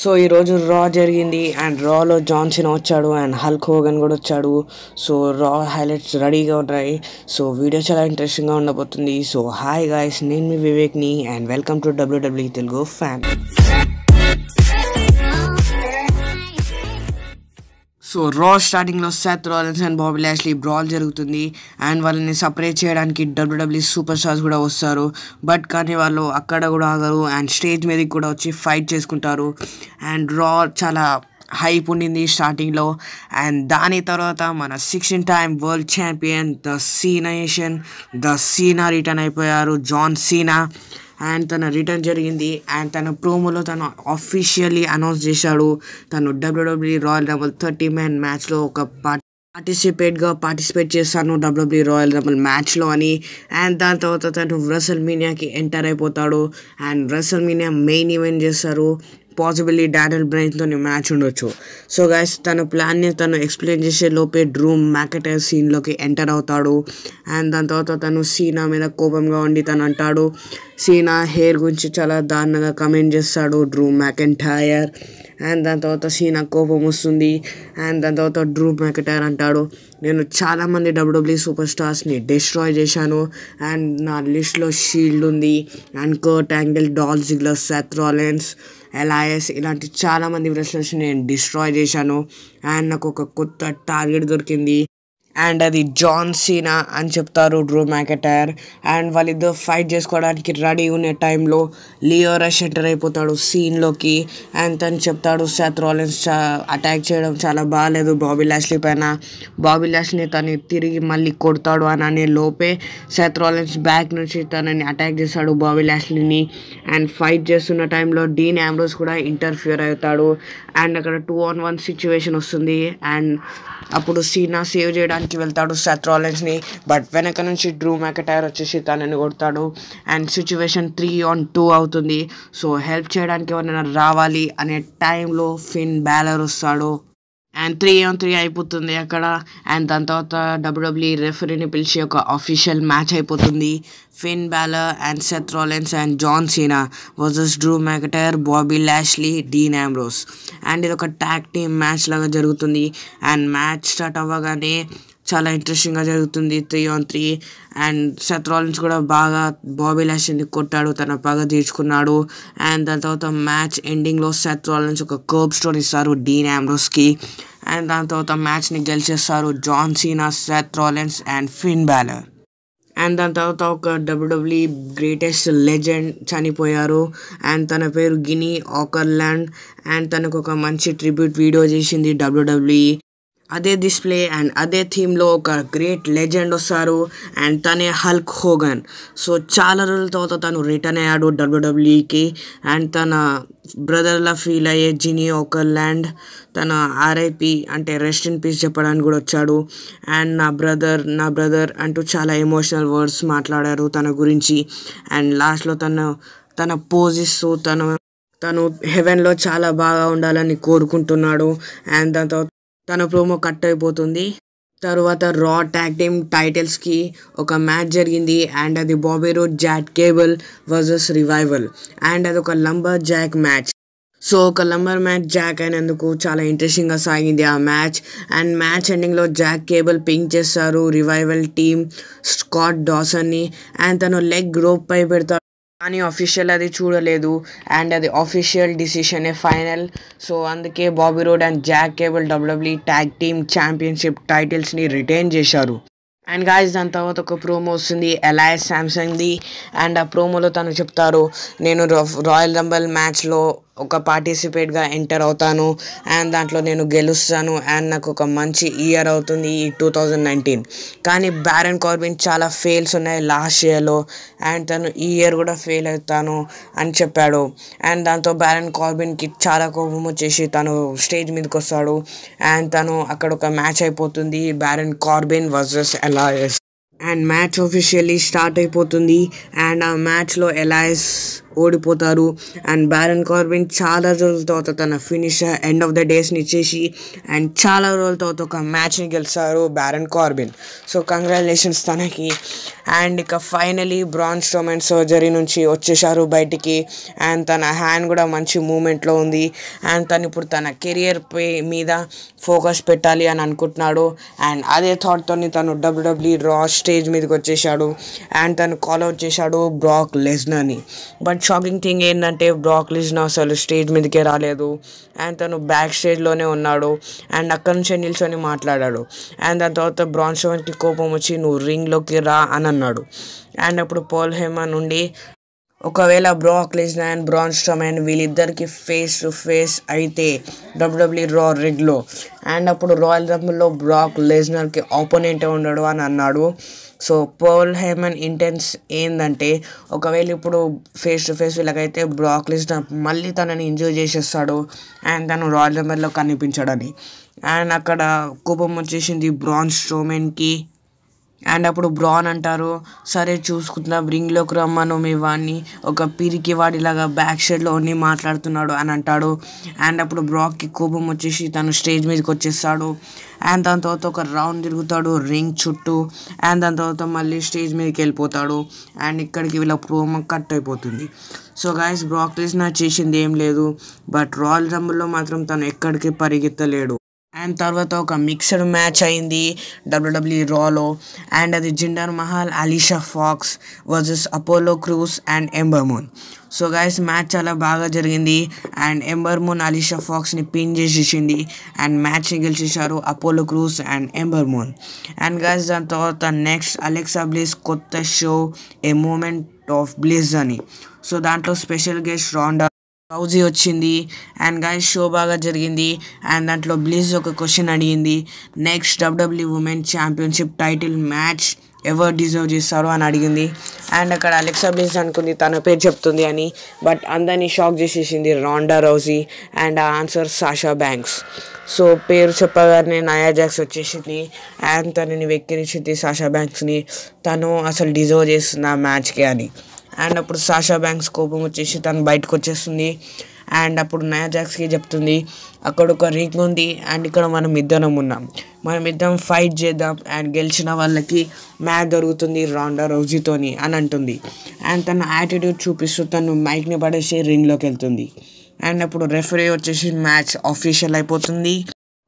So ఈరోజు Raw జరిగింది and రాలో జాన్సన్ వచ్చాడు అండ్ హల్క్ హోగన్ కూడా వచ్చాడు. సో రా హైలైట్స్ రెడీగా ఉన్నాయి. సో వీడియో చాలా ఇంట్రెస్టింగ్గా ఉండబోతుంది. సో హాయ్ గాయస్ నేను మీ వివేక్ని and welcome to W W Telugu fan so Raw స్టార్టింగ్లో Seth Rollins and Bobby Lashley brawl జరుగుతుంది. అండ్ వాళ్ళని సపరేట్ చేయడానికి డబ్ల్యూడబ్ల్యూ సూపర్ స్టార్స్ కూడా వస్తారు. బట్ కానీ వాళ్ళు అక్కడ కూడా ఆగరు. అండ్ స్టేజ్ మీదకి కూడా వచ్చి ఫైట్ చేసుకుంటారు. అండ్ రా చాలా హైప్ ఉండింది స్టార్టింగ్లో. అండ్ దాని తర్వాత మన sixteen time world champion the Cenation the Cena return అయిపోయారు. John Cena. అండ్ తన రిటర్న్ జరిగింది. అండ్ తన ప్రోమోలో తను అఫీషియల్లీ అనౌన్స్ చేశాడు. తను W W royal rumble thirty man మ్యాచ్లో ఒక పార్ట్ పార్టిసిపేట్గా పార్టిసిపేట్ చేస్తాను డబ్ల్యూడబ్ల్యూ రాయల్ రబల్ మ్యాచ్లో అని. అండ్ దాని తర్వాత తను రసల్ మీనియాకి ఎంటర్ అయిపోతాడు. అండ్ రసల్ మీనియా మెయిన్ ఈవెంట్ చేస్తారు. పాసిబిలీ డానియల్ బ్రైన్తో మ్యాచ్ ఉండొచ్చు. సో గైస్ తన ప్లాన్ని తను ఎక్స్ప్లెయిన్ చేసే లోపే డ్రూమ్ మ్యాకెటర్ సీన్లోకి ఎంటర్ అవుతాడు. అండ్ దాని తర్వాత తను సీనా మీద కోపంగా ఉండి తను అంటాడు సీనా హెయిర్ గురించి చాలా దారుణంగా కమెంట్ చేస్తాడు డ్రూమ్ మ్యాకెంటైర్ అండ్ దాని తర్వాత సీనా కోపం వస్తుంది. అండ్ దాని తర్వాత డ్రూ మ్యాకెటైర్ అంటాడు నేను చాలామంది డబ్ల్యూడబ్ల్యూ సూపర్ స్టార్స్ని డిస్ట్రాయ్ చేశాను. అండ్ నా లిస్ట్లో షీల్డ్ ఉంది. And Kurt Angle Dolph Ziggler Elias ఇలాంటి చాలామంది రెస్లర్స్ నేను డిస్ట్రాయ్ చేశాను. అండ్ నాకు ఒక కొత్త టార్గెట్ దొరికింది. అండ్ అది జాన్ సీనా అని చెప్తారు డ్రూ మ్యాకెటైర్. అండ్ వాళ్ళిద్దరు ఫైట్ చేసుకోవడానికి రెడీ ఉన్న టైంలో లియో రష్ ఎంటర్ అయిపోతాడు సీన్లోకి. అండ్ తను చెప్తాడు సెత్ రాలెన్స్ అటాక్ చేయడం చాలా బాగాలేదు బాబీ లాష్లీ పైన. బాబీ లాష్ని తను తిరిగి మళ్ళీ కొడతాడు అని అనే లోపే సెత్ రాలెన్స్ బ్యాక్ నుంచి తనని అటాక్ చేస్తాడు బాబీ లాష్లీని అండ్ ఫైట్ చేస్తున్న టైంలో డీన్ ఆంబ్రోస్ కూడా ఇంటర్ఫియర్ అవుతాడు. అండ్ అక్కడ టూ ఆన్ వన్ సిచ్యువేషన్ వస్తుంది. అండ్ అప్పుడు సీనా సేవ్ చేయడానికి వెళ్తాడు సెత్ రాలెన్స్ని బట్ వెనక నుంచి డ్రూ మ్యాకెటైర్ వచ్చేసి తనని కొడతాడు. And situation three on two అవుతుంది. సో హెల్ప్ చేయడానికి ఎవరైనా రావాలి అనే టైంలో ఫిన్ బ్యాలర్ వస్తాడు. అండ్ త్రీ ఆన్ త్రీ అయిపోతుంది అక్కడ. అండ్ దాని తర్వాత డబ్ల్యూడబ్ల్యూ రెఫరీని పిలిచి ఒక అఫీషియల్ మ్యాచ్ అయిపోతుంది. Finn Balor and Seth Rollins and John Cena versus Drew McIntyre Bobby Lashley Dean Ambrose and ఇది ఒక ట్యాక్ టీమ్ మ్యాచ్ లాగా జరుగుతుంది. అండ్ మ్యాచ్ స్టార్ట్ అవ్వగానే చాలా ఇంట్రెస్టింగ్గా జరుగుతుంది three on three and Seth Rollins కూడా బాగా బాబీ లాష్ని కొట్టాడు తన పగ తీర్చుకున్నాడు. అండ్ దాని తర్వాత మ్యాచ్ ఎండింగ్లో సెత్రాలిన్స్ ఒక కర్బ్ స్టోన్ ఇస్తారు డీన్ ఆమ్రోస్కి అండ్ దాని తర్వాత మ్యాచ్ని గెలిచేస్తారు John Cena Seth Rollins and Finn Balor and దాని తర్వాత ఒక డబ్ల్యూడబ్ల్యూ గ్రేటెస్ట్ లెజెండ్ చనిపోయారు. అండ్ తన పేరు గినీ ఆకర్లాండ్ అండ్ తనకు ఒక మంచి ట్రిబ్యూట్ వీడియో చేసింది డబ్ల్యూడబ్ల్యూఈ అదే డిస్ప్లే అండ్ అదే థీమ్లో ఒక గ్రేట్ లెజెండ్ వస్తారు అండ్ తనే హల్క్ హోగన్ సో చాలా రోజుల తర్వాత తను రిటర్న్ అయ్యాడు డబ్ల్యూడబ్ల్యూకి అండ్ తన బ్రదర్లా ఫీల్ అయ్యే జినీ ఒకర్ ల్యాండ్ తన ఆర్ఐపి అంటే రెస్ట్ ఇన్ పీస్ చెప్పడానికి కూడా వచ్చాడు. అండ్ నా బ్రదర్ నా బ్రదర్ అంటూ చాలా ఎమోషనల్ వర్డ్స్ మాట్లాడారు తన గురించి. అండ్ లాస్ట్లో తన తన పోజిస్తూ తను తను హెవెన్లో చాలా బాగా ఉండాలని కోరుకుంటున్నాడు. అండ్ దాని తర్వాత తన ప్రోమో కట్ అయిపోతుంది. తర్వాత రా ట్యాగ్ టీమ్ టైటిల్స్కి ఒక మ్యాచ్ జరిగింది. అండ్ అది Bobby Roode Chad Gable versus Revival. And అది ఒక లంబర్ జాక్ మ్యాచ్. సో ఒక లంబర్ మ్యాచ్ జాక్ అయినందుకు చాలా ఇంట్రెస్టింగ్గా సాగింది ఆ మ్యాచ్. అండ్ మ్యాచ్ ఎండింగ్లో జాక్ కేబుల్ పింక్ చేస్తారు రివైవల్ టీమ్ స్కాట్ డాసన్ని. అండ్ తను లెగ్ రోప్ పై పెడతారు కానీ అఫీషియల్ అది చూడలేదు. అండ్ అది అఫీషియల్ డిసిషనే ఫైనల్ సో అందుకే Bobby Roode and Chad Gable WWE tag team championship టైటిల్స్ని retain చేశారు. అండ్ గాయస్ దాని తర్వాత ఒక ప్రోమో వస్తుంది. ఎలాయస్ శాంసంగ్ది అండ్ ఆ ప్రోమోలో తను చెప్తారు నేను రాయల్ రంబల్ మ్యాచ్లో ఒక పార్టిసిపేట్గా ఎంటర్ అవుతాను. అండ్ దాంట్లో నేను గెలుస్తాను. అండ్ నాకు ఒక మంచి ఇయర్ అవుతుంది ఈ టూ థౌజండ్ నైన్టీన్. కానీ బ్యారన్ కార్బిన్ చాలా ఫెయిల్స్ ఉన్నాయి లాస్ట్ ఇయర్లో. అండ్ తను ఈ ఇయర్ కూడా ఫెయిల్ అవుతాను అని చెప్పాడు. అండ్ దాంతో బ్యారన్ కార్బిన్కి చాలా కోపం వచ్చేసి తను స్టేజ్ మీదకి వస్తాడు. అండ్ తను అక్కడ ఒక మ్యాచ్ అయిపోతుంది. Baron Corbin versus Elias. And match officially start అయిపోతుంది. అండ్ ఆ మ్యాచ్లో ఎలాయస్ ఓడిపోతారు. అండ్ బ్యారన్ కార్బిన్ చాలా రోజుల తర్వాత తన ఫినిష్ ఎండ్ ఆఫ్ ద డేస్ని ఇచ్చేసి అండ్ చాలా రోజుల తర్వాత ఒక మ్యాచ్ని గెలిచారు బ్యారన్ కార్బిన్. సో కంగ్రాచులేషన్స్ తనకి. అండ్ ఇక ఫైనలీ బ్రాన్ స్టోమెన్ సర్జరీ నుంచి వచ్చేసారు బయటికి. అండ్ తన హ్యాండ్ కూడా మంచి మూమెంట్లో ఉంది. అండ్ తను ఇప్పుడు తన కెరియర్ మీద ఫోకస్ పెట్టాలి అని అనుకుంటున్నాడు. అండ్ అదే థాట్తో తను డబ్ల్యూడబ్ల్యూ రా స్టేజ్ మీదకి వచ్చేసాడు అండ్ తను కాల్అవుట్ చేశాడు బ్రాక్ లెజ్నర్ని బట్ షాకింగ్ థింగ్ ఏంటంటే బ్రాక్ అసలు స్టేజ్ మీదకే రాలేదు. అండ్ తను బ్యాక్ స్టేజ్లోనే ఉన్నాడు. అండ్ అక్కడి నుంచే నిల్చొని మాట్లాడాడు. అండ్ దాని తర్వాత బ్రాన్ స్టోమెన్కి కోపం వచ్చి నువ్వు రింగ్లోకి రా అని అన్నాడు. అండ్ అప్పుడు పోల్ హేమన్ నుండి ఒకవేళ బ్రాక్ అండ్ బ్రాన్ స్టోమెన్ వీళ్ళిద్దరికి ఫేస్ టు ఫేస్ అయితే డబ్ల్యూడబ్ల్యూ రా రెగ్లో అండ్ అప్పుడు రాయల్ రంబుల్లో బ్రాక్ లెజ్నర్కి ఆపోనెంటే ఉండడు అని అన్నాడు. సో పోల్ హేమన్ ఇంటెన్స్ ఏంటంటే ఒకవేళ ఇప్పుడు ఫేస్ టు ఫేస్ వీళ్ళకైతే బ్రాక్ లెజ్నర్ మళ్ళీ తనని ఎంజాయ్ చేసేస్తాడు అండ్ తను రాయల్ నెంబర్లో కనిపించాడని. అండ్ అక్కడ కోపం వచ్చేసింది బ్రాన్ స్ట్రోమెన్కి అండ్ అప్పుడు బ్రాన్ అంటారు సరే చూసుకుంటున్నా రింగ్లోకి రమ్మను మీ వాడిని ఒక పిరికి వాడిలాగా బ్యాక్ షెడ్లో ఉండి మాట్లాడుతున్నాడు అని అంటాడు. అండ్ అప్పుడు బ్రాక్కి కోపం వచ్చేసి తను స్టేజ్ మీదకి వచ్చేస్తాడు. అండ్ దాని తర్వాత ఒక రౌండ్ తిరుగుతాడు రింగ్ చుట్టూ. అండ్ దాని తర్వాత మళ్ళీ స్టేజ్ మీదకి వెళ్ళిపోతాడు. అండ్ ఇక్కడికి వీళ్ళ ప్రోమో కట్ అయిపోతుంది. సో గాయస్ బ్రాక్ నా చేసింది ఏం లేదు. బట్ రాయల్ రంబుల్లో మాత్రం తను ఎక్కడికి పరిగెత్తలేడు. అండ్ తర్వాత ఒక మిక్స్డ్ మ్యాచ్ అయింది డబ్ల్యూడబ్ల్యూ రాలో. అండ్ అది Jinder Mahal Alicia Fox versus Apollo Crews and Ember Moon so guys match చాలా బాగా జరిగింది. అండ్ ఎంబర్మూన్ అలీషా ఫాక్స్ని పిన్ చేసేసింది. అండ్ మ్యాచ్ని గెలిచేశారు Apollo Crews and Ember Moon and guys దాని తర్వాత నెక్స్ట్ అలెక్సా బ్లిస్ కొత్త show a moment of Bliss అని. సో దాంట్లో స్పెషల్ గెస్ట్ రాండా రౌజీ వచ్చింది. అండ్ గాయస్ షో బాగా జరిగింది. అండ్ దాంట్లో బ్లీజ్ ఒక క్వశ్చన్ అడిగింది. Next WWE women championship title match ఎవరు డిజర్వ్ చేస్తారు అని అడిగింది. అండ్ అక్కడ అలెక్సా బ్లీజ్ అనుకుంది తన పేరు చెప్తుంది అని. బట్ అందరినీ షాక్ చేసేసింది రాండా రౌజీ అండ్ ఆ ఆన్సర్ సాషా బ్యాంక్స్ సో పేరు చెప్పగానే నయా జాక్స్ వచ్చేసింది. అండ్ తనని వెక్కిరించింది సాషా బ్యాంక్స్ని తను అసలు డిజర్వ్ చేస్తుంది ఆ మ్యాచ్కి అని. అండ్ అప్పుడు సాషా బ్యాంక్స్ కోపం వచ్చేసి తను బయటకు వచ్చేస్తుంది. అండ్ అప్పుడు నయాజాక్స్కి చెప్తుంది అక్కడ ఒక రింగ్ ఉంది అండ్ ఇక్కడ మనం ఇద్దరం ఉన్నాం. మనం ఇద్దరం ఫైట్ చేద్దాం అండ్ గెలిచిన వాళ్ళకి మ్యాచ్ దొరుకుతుంది రాండా రౌజీతోని అని అంటుంది. అండ్ తన యాటిట్యూడ్ చూపిస్తూ తను మైక్ని పడేసి రింగ్లోకి వెళ్తుంది. అండ్ అప్పుడు రెఫరీ వచ్చేసి మ్యాచ్ ఆఫీషియల్ అయిపోతుంది.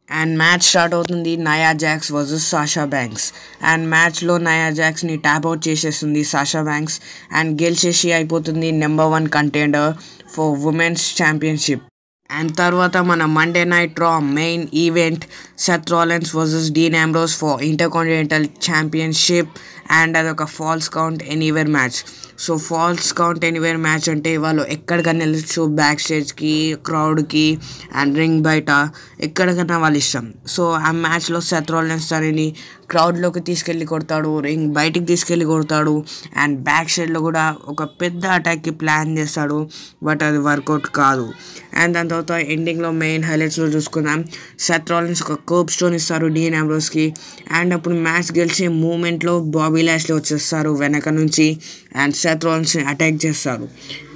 అండ్ మ్యాచ్ స్టార్ట్ అవుతుంది Nia Jax versus Sasha Banks and మ్యాచ్లో నయా జాక్స్ని ట్యాప్ అవుట్ చేసేస్తుంది సాషా బ్యాంక్స్ అండ్ గెలిచేసి అయిపోతుంది number one contender for women's championship and తర్వాత మన Monday night Raw main event Seth Rollins versus Dean Ambrose for intercontinental championship and అదొక falls count anywhere match so falls count anywhere match అంటే వాళ్ళు ఎక్కడికైనా వెళ్ళచ్చు back స్టేజ్కి క్రౌడ్కి and ring బయట ఎక్కడికైనా వాళ్ళ ఇష్టం. సో ఆ మ్యాచ్లో సెత్ రాలెన్స్ క్రౌడ్లోకి తీసుకెళ్ళి కొడతాడు రింగ్ బయటికి తీసుకెళ్ళి కొడతాడు అండ్ బ్యాక్ సైడ్లో కూడా ఒక పెద్ద అటాక్కి ప్లాన్ చేస్తాడు బట్ అది వర్కౌట్ కాదు. అండ్ దాని తర్వాత ఎండింగ్లో మెయిన్ హైలైట్స్లో చూసుకుందాం. సెత్రాలెన్స్ ఒక కోప్ స్టోన్ ఇస్తారు డీన్ ఆంబ్రోస్కి అండ్ అప్పుడు మ్యాచ్ గెలిచే మూమెంట్లో బాబీ ల్యాష్లో వచ్చేస్తారు వెనక నుంచి అండ్ సెత్రాలన్స్ని అటాక్ చేస్తారు.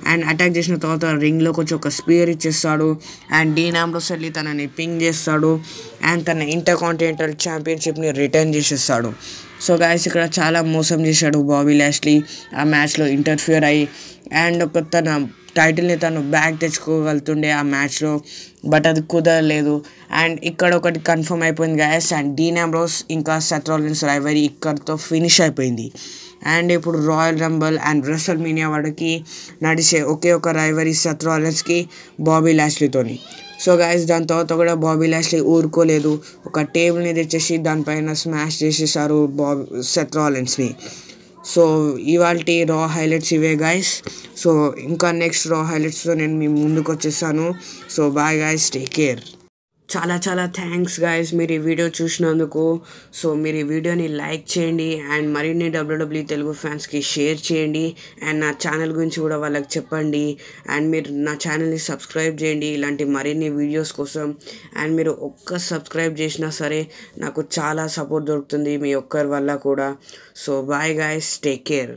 అండ్ అటాక్ చేసిన తర్వాత రింగ్లోకి వచ్చి ఒక స్పియర్ ఇచ్చేస్తాడు. అండ్ డీన్ ఆంబ్రోస్ వెళ్ళి తనని పింగ్ చేస్తాడు. అండ్ తన ఇంటర్ కాంటినెంటల్ ఛాంపియన్షిప్ని రిటర్న్ చేసేస్తాడు. సో గాయస్ ఇక్కడ చాలా మోసం చేశాడు బాబీ లాష్లీ ఆ మ్యాచ్లో ఇంటర్ఫియర్ అయ్యి అండ్ ఒక తన టైటిల్ని తను బ్యాక్ తెచ్చుకోగలుగుతుండే ఆ మ్యాచ్లో బట్ అది కుదరలేదు. అండ్ ఇక్కడ ఒకటి కన్ఫర్మ్ అయిపోయింది గాయస్ అండ్ డీన్ ఆంబ్రోస్ ఇంకా సెత్రాలిన్స్ రైవరీ ఇక్కడితో ఫినిష్ అయిపోయింది. అండ్ ఇప్పుడు Royal Rumble and WrestleMania వాడికి నడిచే ఒకే ఒక రైవరీ సెత్ బాబీ లాస్లీతోని. సో గాయస్ దాని తర్వాత కూడా బాబీ లాస్లీ ఊరుకోలేదు. ఒక టేబుల్ని తెచ్చేసి దానిపైన స్మాష్ చేసేసారు బాబీ సెత్ రాలెన్స్ని సో ఇవాళ రా హైలైట్స్ ఇవే గాయస్. సో ఇంకా నెక్స్ట్ రా హైలైట్స్తో నేను మీ ముందుకు వచ్చేసాను so bye guys take care. చాలా చాలా థ్యాంక్స్ గాయస్ మీరు ఈ వీడియో చూసినందుకు. సో మీరు ఈ వీడియోని లైక్ చేయండి అండ్ మరిన్ని డబ్ల్యూడబ్ల్యూ తెలుగు ఫ్యాన్స్కి షేర్ చేయండి అండ్ నా ఛానల్ గురించి కూడా వాళ్ళకి చెప్పండి అండ్ మీరు నా ఛానల్ని సబ్స్క్రైబ్ చేయండి ఇలాంటి మరిన్ని వీడియోస్ కోసం. అండ్ మీరు ఒక్క సబ్స్క్రైబ్ చేసినా సరే నాకు చాలా సపోర్ట్ దొరుకుతుంది మీ ఒక్కరి వల్ల కూడా. So bye guys take care